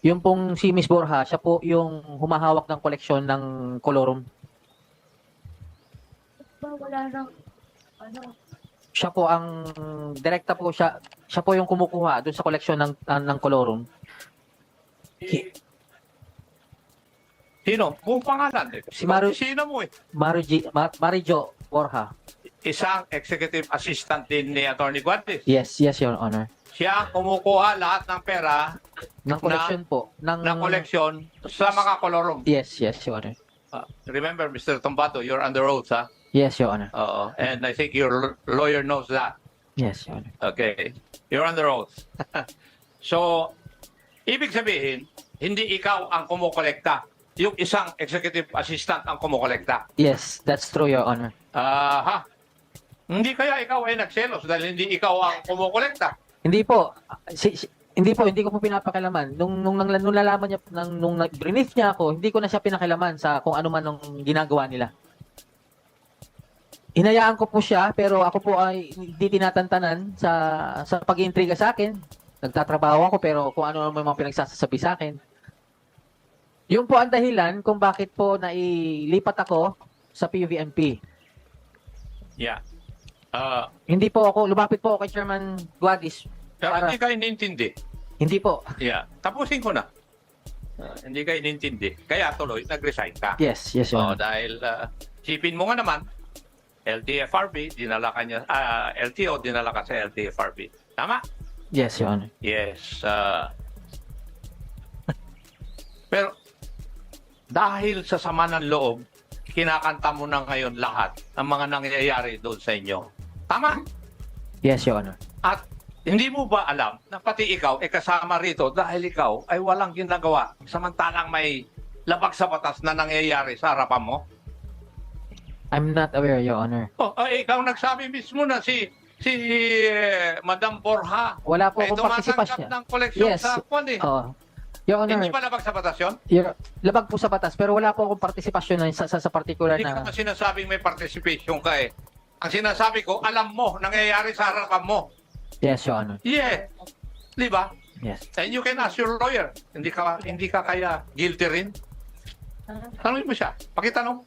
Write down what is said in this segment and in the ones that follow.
Yung pong si Miss Borja, siya po yung humahawak ng koleksyon ng colorum. Ba, wala nang, ano, Siya po ang direkta po siya. Siya po yung kumukuha doon sa koleksyon ng ng, ng colorum. Sino? Buong pangalan. Eh. Si Maru- Sino mo eh? Mariji, Ma- Marijo Borja. Isang executive assistant din ni Attorney Guantes. Yes, yes, Your Honor. Siya ang kumukuha lahat ng pera Ng koleksyon po. Ng, ng koleksyon sa mga kolorum. Yes, yes, Your Honor. Uh, remember, Mr. Tombato, you're under oath, ha? Yes, Your Honor. Oo. And I think your lawyer knows that. Yes, Your Honor. Okay. You're under oath. so, ibig sabihin, hindi ikaw ang kumukolekta. Yung isang executive assistant ang kumukolekta. Yes, that's true, Your Honor. Aha. Hindi kaya ikaw ay nagselos dahil hindi ikaw ang kumukolekta. Hindi po. Si, si- hindi po, hindi ko po pinapakilaman. Nung, nung, nung, nung nalaman niya, nung, nung nag-brief niya ako, hindi ko na siya pinakilaman sa kung ano man ang ginagawa nila. Hinayaan ko po siya, pero ako po ay hindi tinatantanan sa, sa pag-iintriga sa akin. Nagtatrabaho ako, pero kung ano naman mga pinagsasabi sa akin. Yung po ang dahilan kung bakit po nailipat ako sa PUVMP. Yeah. Uh, Hindi po ako, lumapit po ako kay Chairman Guadis. pero Para- hindi ka inintindi. Hindi po. Yeah. Tapusin ko na. Uh, hindi ka inintindi. Kaya tuloy, nag-resign ka. Yes, yes, Your Oh, Honor. dahil uh, sipin mo nga naman, LTFRB, dinala ka niya, ah, LTO, dinala ka sa LTFRB. Tama? Yes, Your Honor. Yes. uh, pero dahil sa sama ng loob, kinakanta mo na ngayon lahat ng mga nangyayari doon sa inyo. Tama? Yes, Your Honor. At hindi mo ba alam na pati ikaw ay kasama rito dahil ikaw ay walang ginagawa samantalang may labag sa batas na nangyayari sa harapan mo? I'm not aware, Your Honor. Oh, ay, ikaw nagsabi mismo na si si eh, Madam Borja Wala po ay akong partisipasyon. tumatanggap ng koleksyon Yes. sa kwan eh. Oo. Your Honor, Hindi ba labag sa batas yun? your, labag po sa batas, pero wala po akong partisipasyon na sa, sa, sa particular Hindi na... ko sinasabing may participation ka eh. Ang sinasabi ko, alam mo, nangyayari sa harapan mo. Yes, Your Honor. Yeah. Di ba? Yes. And you can ask your lawyer. Hindi ka hindi ka kaya guilty rin? Tanungin mo siya. Pakitanong.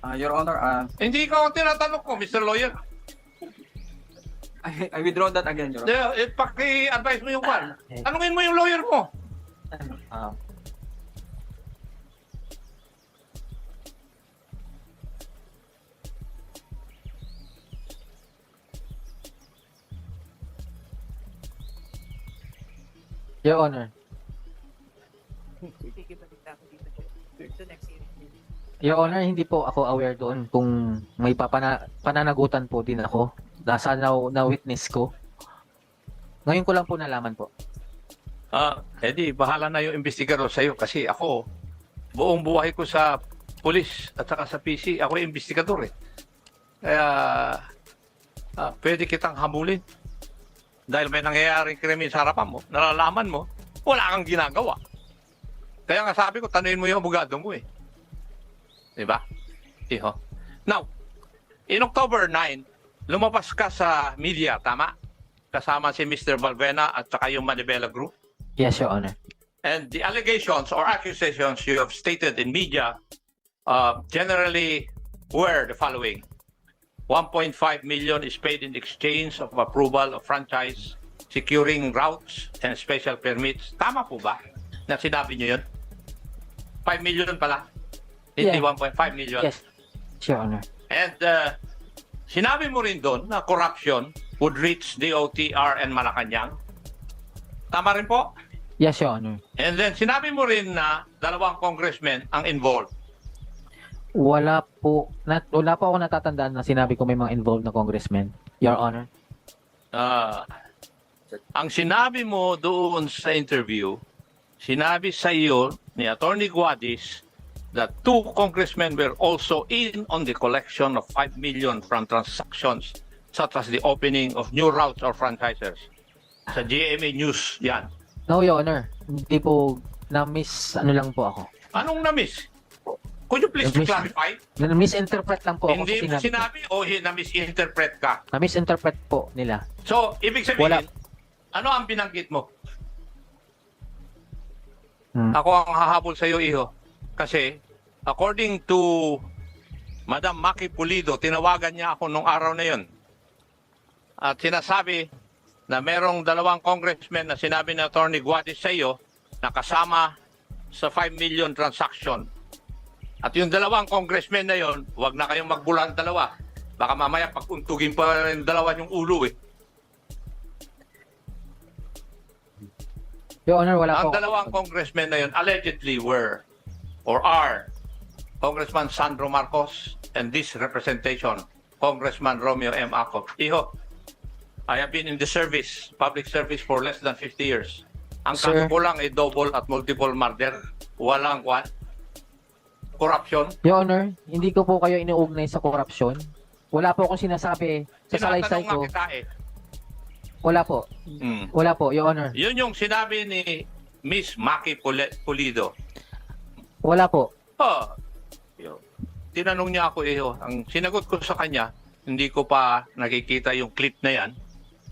Uh, Your Honor, uh, Hindi ikaw ang tinatanong ko, Mr. Lawyer. I, I withdraw that again, Your Honor. Eh, eh, Paki-advise mo yung kwan. Tanungin mo yung lawyer mo. Uh, Your Honor. Your Honor, hindi po ako aware doon kung may papana, pananagutan po din ako. Na, na witness ko. Ngayon ko lang po nalaman po. Ah, edi, bahala na yung investigador sa'yo kasi ako, buong buhay ko sa pulis at saka sa PC, ako yung investigador eh. Kaya, ah, pwede kitang hamulin. Dahil may nangyayaring krimen sa harapan mo, nalalaman mo, wala kang ginagawa. Kaya nga sabi ko, tanuin mo yung abogado mo eh. Di ba? Iho. Now, in October 9, lumabas ka sa media, tama? Kasama si Mr. Valvena at saka yung Manibela Group. Yes, Your Honor. And the allegations or accusations you have stated in media uh, generally were the following. 1.5 million is paid in exchange of approval of franchise, securing routes and special permits. Tama po ba na sinabi niyo yun? 5 million pala. Hindi Yeah. 1.5 million. Yes, Your Honor. And uh, sinabi mo rin doon na corruption would reach DOTR and Malacanang. Tama rin po? Yes, Your Honor. And then sinabi mo rin na dalawang congressmen ang involved. Wala po, nat, wala po ako natatandaan na sinabi ko may mga involved na congressmen. Your Honor. Ah, ang sinabi mo doon sa interview, sinabi sa iyo ni Attorney Guadis that two congressmen were also in on the collection of 5 million from transactions such as the opening of new routes or franchisers. Sa GMA News yan. No, Your Honor. Hindi po na-miss ano lang po ako. Anong na-miss? Could you please Miss- clarify? Na- Misinterpret lang po ako Hindi sa mo sinabi. sinabi o hi- na-misinterpret ka? Na misinterpret po nila. So, ibig sabihin, Wala. ano ang binanggit mo? Hmm. Ako ang hahabol sa iyo, iho. Kasi, according to Madam Maki Pulido, tinawagan niya ako nung araw na yon. At sinasabi na merong dalawang congressmen na sinabi ni Attorney Guadis sa iyo na kasama sa 5 million transaction. At yung dalawang congressmen na yon, wag na kayong magbulan dalawa. Baka mamaya pag-untugin pa rin dalawa yung ulo eh. Your Honor, wala Ang po. dalawang congressmen na yun allegedly were or are Congressman Sandro Marcos and this representation, Congressman Romeo M. Acop. Iho, I have been in the service, public service for less than 50 years. Ang Sir. kaso ko lang ay double at multiple murder. Walang kwan. Corruption. Your Honor, hindi ko po kayo inuugnay sa korupsyon. Wala po akong sinasabi sa salaysay Tinatanong nga ko. kita eh. Wala po. Hmm. Wala po, Your Honor. Yun yung sinabi ni Miss Maki Pule- Pulido. Wala po. Oh, yun. tinanong niya ako eh, oh. ang sinagot ko sa kanya, hindi ko pa nakikita yung clip na yan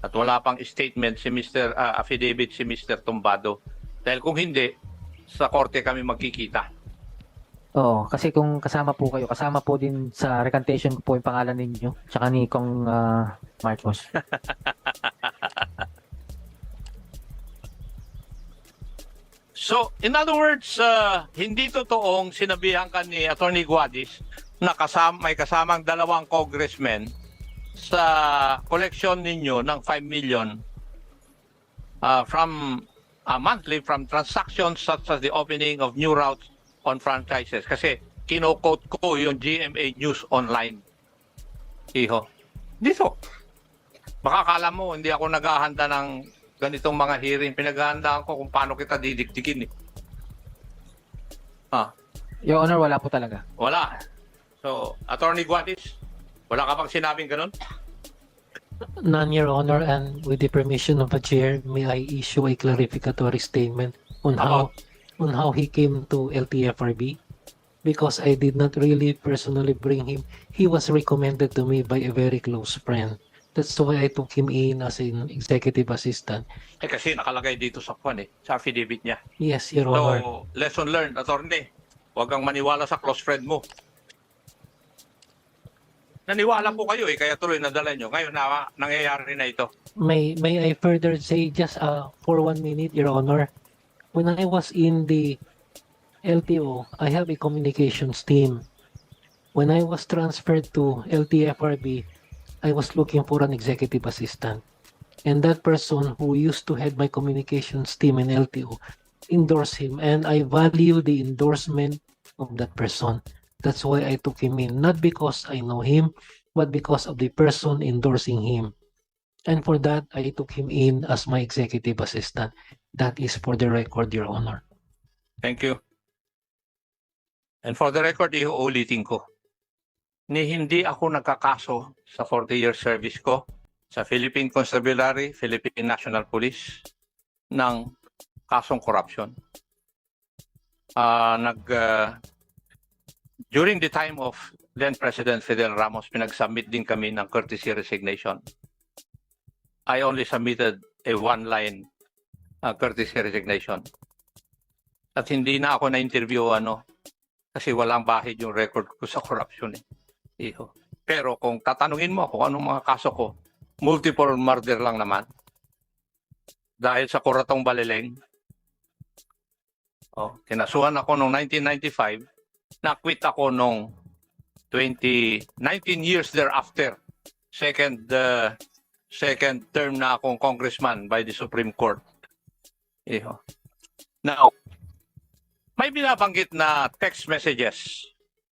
at wala pang statement si Mr. ah, affidavit si Mr. Tumbado. Dahil kung hindi, sa korte kami magkikita. Oo, kasi kung kasama po kayo, kasama po din sa recantation ko po yung pangalan ninyo, tsaka ni Kong ah, Marcos. So, in other words, ah, hindi totoong sinabihan ka ni Attorney Guadis na kasama, may kasamang dalawang congressmen sa collection ninyo ng 5 million ah, from ah, monthly from transactions such as the opening of new routes on franchises. Kasi kino-quote ko yung GMA News Online. Iho. Dito. Baka kala mo, hindi ako naghahanda ng ganitong mga hearing. Pinaghahandaan ko kung paano kita didikdikin. Eh. Ah, Your Honor, wala po talaga. wala. So, Attorney Guadis, wala ka bang sinabing ganun? None, Your Honor, and with the permission of the chair, may I issue a clarificatory statement on how on how he came to LTFRB? Because I did not really personally bring him. He was recommended to me by a very close friend. That's why I took him in as an executive assistant. Eh kasi nakalagay dito sa kwan eh, sa affidavit niya. Yes, Your So, Honor. lesson learned, attorney. Huwag kang maniwala sa close friend mo. Naniwala po kayo eh, kaya tuloy nadala nyo. Ngayon na nangyayari na ito. May may I further say just uh, for one minute, Your Honor? When I was in the LTO, I have a communications team. When I was transferred to LTFRB, I was looking for an executive assistant. And that person who used to head my communications team in LTO endorsed him, and I value the endorsement of that person. That's why I took him in, not because I know him, but because of the person endorsing him. And for that, I took him in as my executive assistant. That is for the record, Your Honor. Thank you. And for the record, iuulitin ko. Ni hindi ako nagkakaso sa 40 year service ko sa Philippine Constabulary, Philippine National Police ng kasong corruption. Ah, nag ah, during the time of then President Fidel Ramos, pinag-submit din kami ng courtesy resignation. I only submitted a one-line ah, courtesy resignation. At hindi na ako na-interview ano kasi walang bahid yung record ko sa corruption eh. Iho. Pero kung tatanungin mo kung anong mga kaso ko, multiple murder lang naman. Dahil sa kuratong balileng. Oh, kinasuhan ako noong 1995, na-quit ako noong 20 19 years thereafter. Second uh, second term na akong congressman by the Supreme Court. Iho. Now, may binabanggit na text messages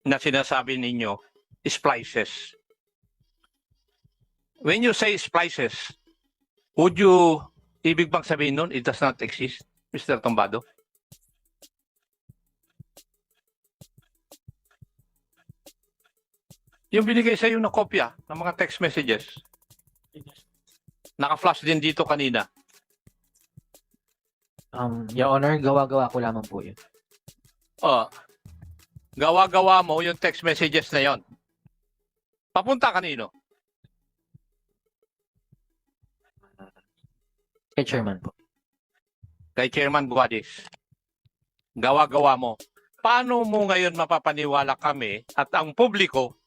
na sinasabi ninyo, splices. When you say splices, would you, ibig bang sabihin nun, it does not exist, Mr. Tombado? Yung binigay sa iyo na kopya ng mga text messages, naka-flash din dito kanina. Um, Your Honor, gawa-gawa ko lamang po yun. Oh. gawa-gawa mo yung text messages na yon. Papunta kanino? Kay chairman po. Kay Chairman Guadis. Gawa-gawa mo. Paano mo ngayon mapapaniwala kami at ang publiko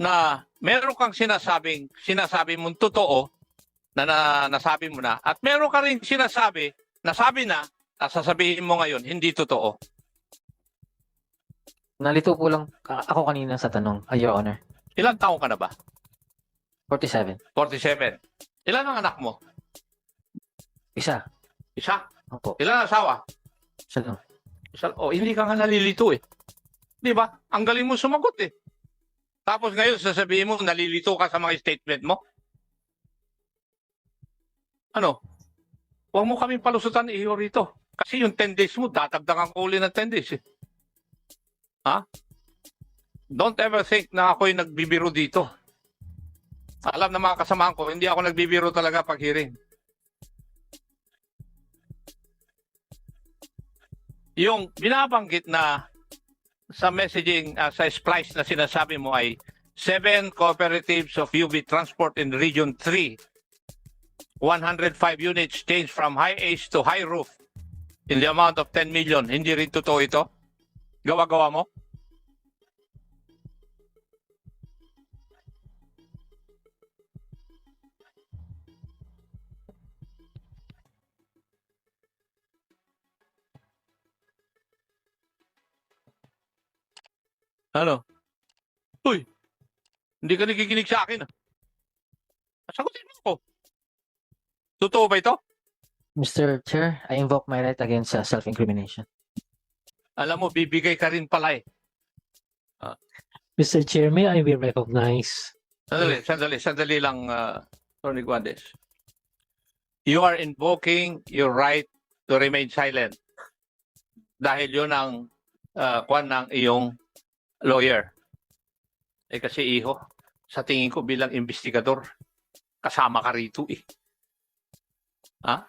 na meron kang sinasabing, sinasabi mong totoo na, na nasabi mo na at meron ka rin sinasabi, nasabi na, at sasabihin mo ngayon, hindi totoo. Nalito po lang ka- ako kanina sa tanong, uh, Your Honor. Ilang taong ka na ba? 47. 47. Ilan ang anak mo? Isa. Isa. Opo. Ilan ang asawa? Isa lang. Isa. Oh, hindi ka nga nalilito eh. Di ba? Ang galing mo sumagot eh. Tapos ngayon sasabihin mo nalilito ka sa mga statement mo. Ano? Huwag mo kaming palusutan iyo rito. Kasi yung 10 days mo, dadagdagan ko uli ng 10 days eh. Ha? Don't ever think na ako'y nagbibiro dito. Alam ng mga kasamahan ko, hindi ako nagbibiro talaga pag hearing. Yung binabanggit na sa messaging, uh, sa splice na sinasabi mo ay seven cooperatives of UV Transport in Region 3 105 units changed from high age to high roof in the amount of 10 million. Hindi rin totoo ito? Gawa-gawa mo? Ano? Uy, hindi ka nakikinig sa akin. ah. Sagutin mo ako. Totoo ba ito? Mr. Chair, I invoke my right against uh, self-incrimination. Alam mo, bibigay ka rin pala eh. Mr. Chair, may I be recognized? Sandali, sandali, sandali lang, uh, Tony Guandes. You are invoking your right to remain silent. Dahil yun ang uh, kwan ng iyong lawyer. Eh kasi iho, sa tingin ko bilang investigador, kasama ka rito eh. Ha?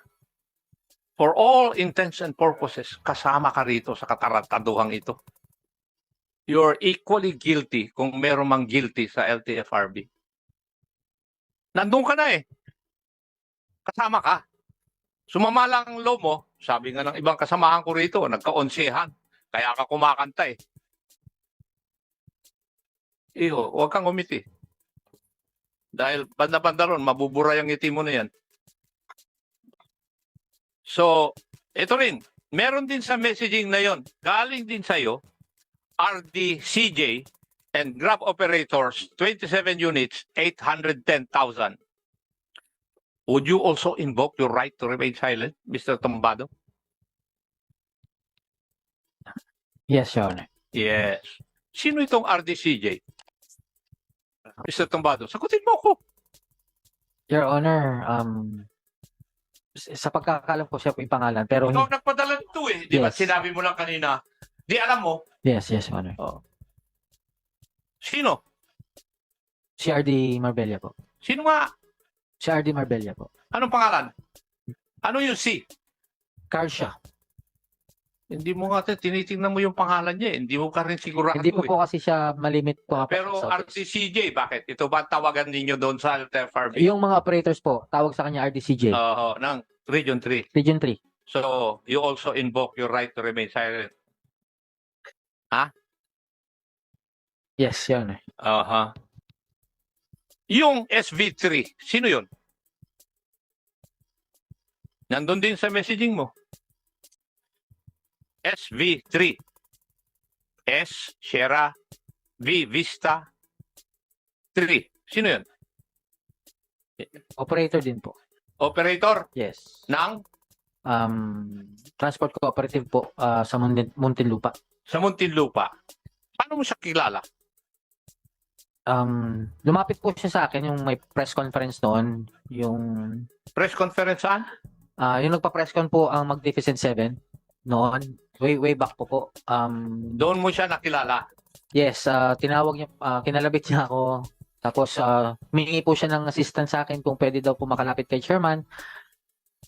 For all intents and purposes, kasama ka rito sa katarantaduhang ito. You're equally guilty kung meron mang guilty sa LTFRB. Nandun ka na eh. Kasama ka. Sumama lang ang loob mo. Sabi nga ng ibang kasamahan ko rito, nagka-onsehan. Kaya ka kumakanta eh. Iho, huwag kang umiti. Dahil banda-banda ron, mabubura yung ngiti mo na yan. So, ito rin. Meron din sa messaging na yon, galing din sa'yo, RDCJ and Grab operators, 27 units, 810,000. Would you also invoke your right to remain silent, Mr. Tombado? Yes, Your Honor. Yes. Sino itong RDCJ? Mr. Tombado, sagutin mo ako. Your Honor, um, sa pagkakalam ko siya po yung pangalan, pero Ikaw ang nagpadala nito eh. Di ba? Yes. Sinabi mo lang kanina. Di alam mo. yes, yes, Your Honor. Sino? Si RD Marbella po. Sino nga? Si RD Marbella po. Anong pangalan? Ano yung? Carl siya. Hindi mo nga tinitingnan mo yung pangalan niya eh. Hindi mo ka rin sigurado Hindi po eh. po kasi siya malimit po. Pero sa office. RDCJ, bakit? Ito ba ang tawagan ninyo doon sa LTFRB? Yung mga operators po, tawag sa kanya RDCJ. Oo, ng Region 3. Region 3. So, you also invoke your right to remain silent. Yes, Your Honor. Aha. Yung SV3, sino yun? Nandun din sa messaging mo. SV3. S, Sierra, V, Vista, 3. Sino yun? Operator din po. Operator Yes. ng Um, transport cooperative po ah, sa Muntin- Muntinlupa. sa Muntinlupa. Paano mo siya kilala? Um, lumapit po siya sa akin yung may press conference noon, yung Press conference saan? ah yung nagpa-press con po ang Magnificent 7 noon, way way back po po. Um, Doon mo siya nakilala. yes, ah, tinawag niya, ah, kinalabit niya ako. Tapos uh, humingi po siya ng assistance sa akin kung pwede daw po makalapit kay chairman.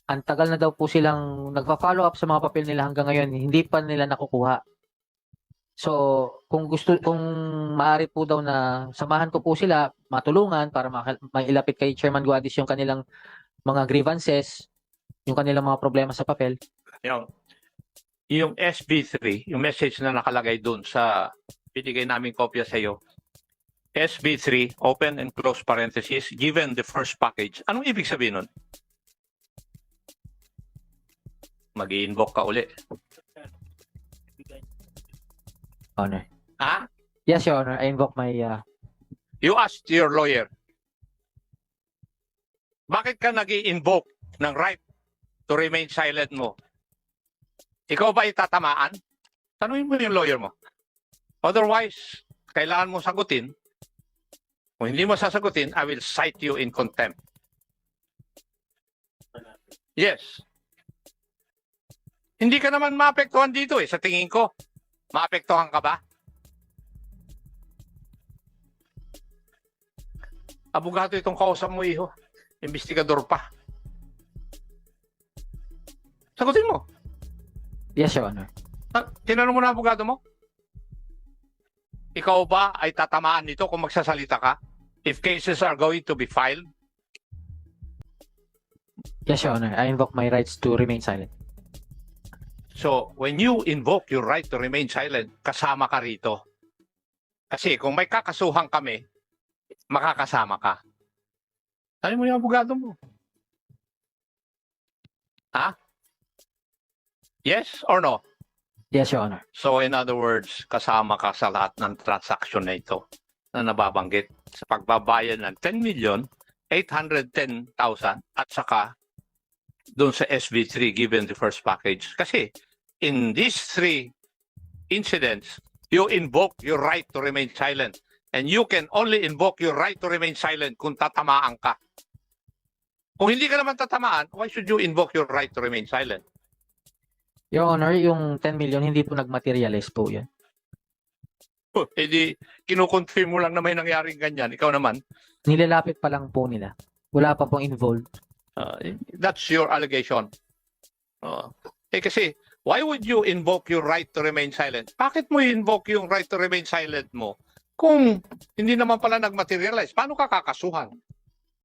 Ang tagal na daw po silang nagpa-follow up sa mga papel nila hanggang ngayon, hindi pa nila nakukuha. So, kung gusto, kung maaari po daw na samahan ko po sila, matulungan para maka- mailapit kay Chairman Guadis yung kanilang mga grievances, yung kanilang mga problema sa papel. Yung, yung SB3, yung message na nakalagay doon sa binigay namin kopya sa iyo. SB3, open and close parenthesis, given the first package. Anong ibig sabihin nun? mag invoke ka uli. Honor. Ha? Yes, Your Honor. I invoke my uh, You asked your lawyer, bakit ka nag invoke ng right to remain silent mo? Ikaw ba itatamaan? Tanungin mo yung lawyer mo. Otherwise, kailangan mo sagutin. Kung hindi mo sasagutin, I will cite you in contempt. Yes. Hindi ka naman maapektuhan dito eh, sa tingin ko. Maapektuhan ka ba? Abogado itong kausap mo, iho. Investigador pa. Sagutin mo. Yes, Your Honor. Ta- Tinanong mo na abogado mo? Ikaw ba ay tatamaan nito kung magsasalita ka? If cases are going to be filed? Yes, Your Honor. I invoke my rights to remain silent. So, when you invoke your right to remain silent, kasama ka rito. Kasi kung may kakasuhan kami, makakasama ka. Sabi mo yung abogado mo. Ha? Yes or no? Yes, Your Honor. So in other words, kasama ka sa lahat ng transaction na ito na nababanggit sa pagbabayad ng 10 million 810,000 at saka doon sa SB3 given the first package. Kasi in these three incidents, you invoke your right to remain silent. And you can only invoke your right to remain silent kung tatamaan ka. Kung hindi ka naman tatamaan, why should you invoke your right to remain silent? Your Honor, yung 10 million, hindi po nag-materialize po yan. Oh, eh di, kinukonfirm mo lang na may nangyaring ganyan. Ikaw naman, Nilalapit pa lang po nila. Wala pa pong involved. uh, that's your allegation. Uh, eh kasi, why would you invoke your right to remain silent? Bakit mo invoke yung right to remain silent mo kung hindi naman pala nag-materialize? Paano ka kakasuhan?